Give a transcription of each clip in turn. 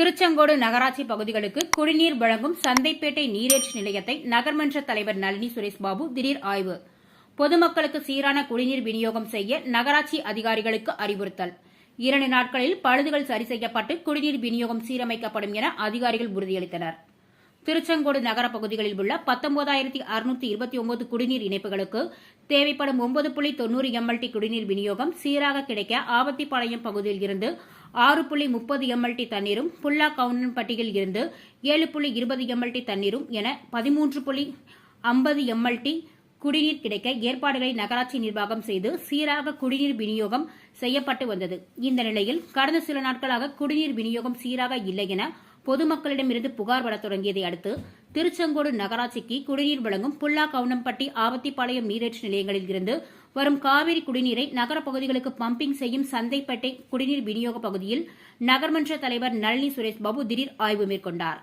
திருச்செங்கோடு நகராட்சி பகுதிகளுக்கு குடிநீர் வழங்கும் சந்தைப்பேட்டை நீரேற்று நிலையத்தை நகர்மன்ற தலைவர் நளினி சுரேஷ் பாபு திடீர் ஆய்வு. பொதுமக்களுக்கு சீரான குடிநீர் விநியோகம் செய்ய நகராட்சி அதிகாரிகளுக்கு அறிவுறுத்தல். இரண்டு நாட்களில் பழுதுகள் சரி செய்யப்பட்டு குடிநீர் விநியோகம் சீரமைக்கப்படும் என அதிகாரிகள் உறுதியளித்தனர். திருச்செங்கோடு நகர பகுதிகளில் உள்ள பத்தொன்பதாயிரத்தி அறுநூத்தி இருபத்தி ஒன்பது குடிநீர் இணைப்புகளுக்கு தேவைப்படும் ஒன்பது புள்ளி தொன்னூறு எம்எல்டி குடிநீர் விநியோகம் சீராக கிடைக்க ஆவத்திப்பாளையம் பகுதியில் இருந்து ஆறு புள்ளி முப்பது எம்எல்டி தண்ணீரும் புல்லா கவுண்டன்பட்டியில் இருந்து ஏழு புள்ளி இருபது எம்எல்டி தண்ணீரும் என பதிமூன்று புள்ளி ஐம்பது எம்எல்டி குடிநீர் கிடைக்க ஏற்பாடுகளை நகராட்சி நிர்வாகம் செய்து சீராக குடிநீர் விநியோகம் செய்யப்பட்டு வந்தது. இந்த நிலையில் கடந்த சில நாட்களாக குடிநீர் விநியோகம் சீராக இல்லை என பொதுமக்களிடமிருந்து புகார் வரத் தொடங்கியதை அடுத்து திருச்செங்கோடு நகராட்சிக்கு குடிநீர் வழங்கும் புல்லா கவுனம்பட்டி ஆவத்திப்பாளையம் நீரேற்று நிலையங்களில் இருந்து வரும் காவிரி குடிநீரை நகர பகுதிகளுக்கு பம்பிங் செய்யும் சந்தைப்பேட்டை குடிநீர் விநியோக பகுதியில் நகர்மன்ற தலைவர் நளினி சுரேஷ் பாபு திடீர் ஆய்வு மேற்கொண்டார்.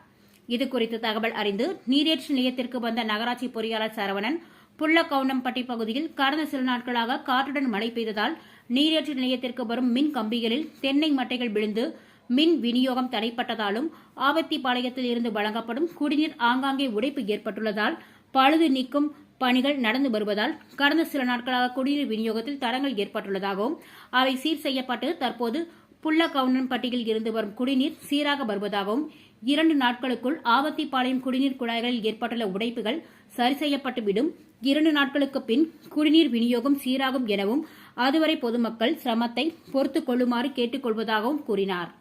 இதுகுறித்து தகவல் அறிந்து நீரேற்று நிலையத்திற்கு வந்த நகராட்சி பொறியாளர் சரவணன் புள்ள புள்ளக்கவுண்டம்பட்டி பகுதியில் கடந்த சில நாட்களாக காற்றுடன் மழை பெய்ததால் நீரேற்று நிலையத்திற்கு வரும் மின் கம்பிகளில் தென்னை மட்டைகள் விழுந்து மின் விநியோகம் தடைப்பட்டதாலும் ஆவத்திப்பாளையத்தில் இருந்து வழங்கப்படும் குடிநீர் ஆங்காங்கே உடைப்பு ஏற்பட்டுள்ளதால் பழுது நீக்கும் பணிகள் நடந்து வருவதால் கடந்த சில நாட்களாக குடிநீர் விநியோகத்தில் தடங்கள் ஏற்பட்டுள்ளதாகவும் அவை சீர் செய்யப்பட்டு தற்போது புள்ளக்கவுண்டன்பட்டியில் இருந்து வரும் குடிநீர் சீராக வருவதாகவும் இரண்டு நாட்களுக்குள் ஆவத்திப்பாளையம் குடிநீர் குழாய்களில் ஏற்பட்டுள்ள உடைப்புகள் சரி செய்யப்பட்டுவிடும். இரண்டு நாட்களுக்கு பின் குடிநீர் விநியோகம் சீராகும் எனவும் அதுவரை பொதுமக்கள் சிரமத்தை பொறுத்துக் கொள்ளுமாறு கேட்டுக் கொள்வதாகவும் கூறினார்.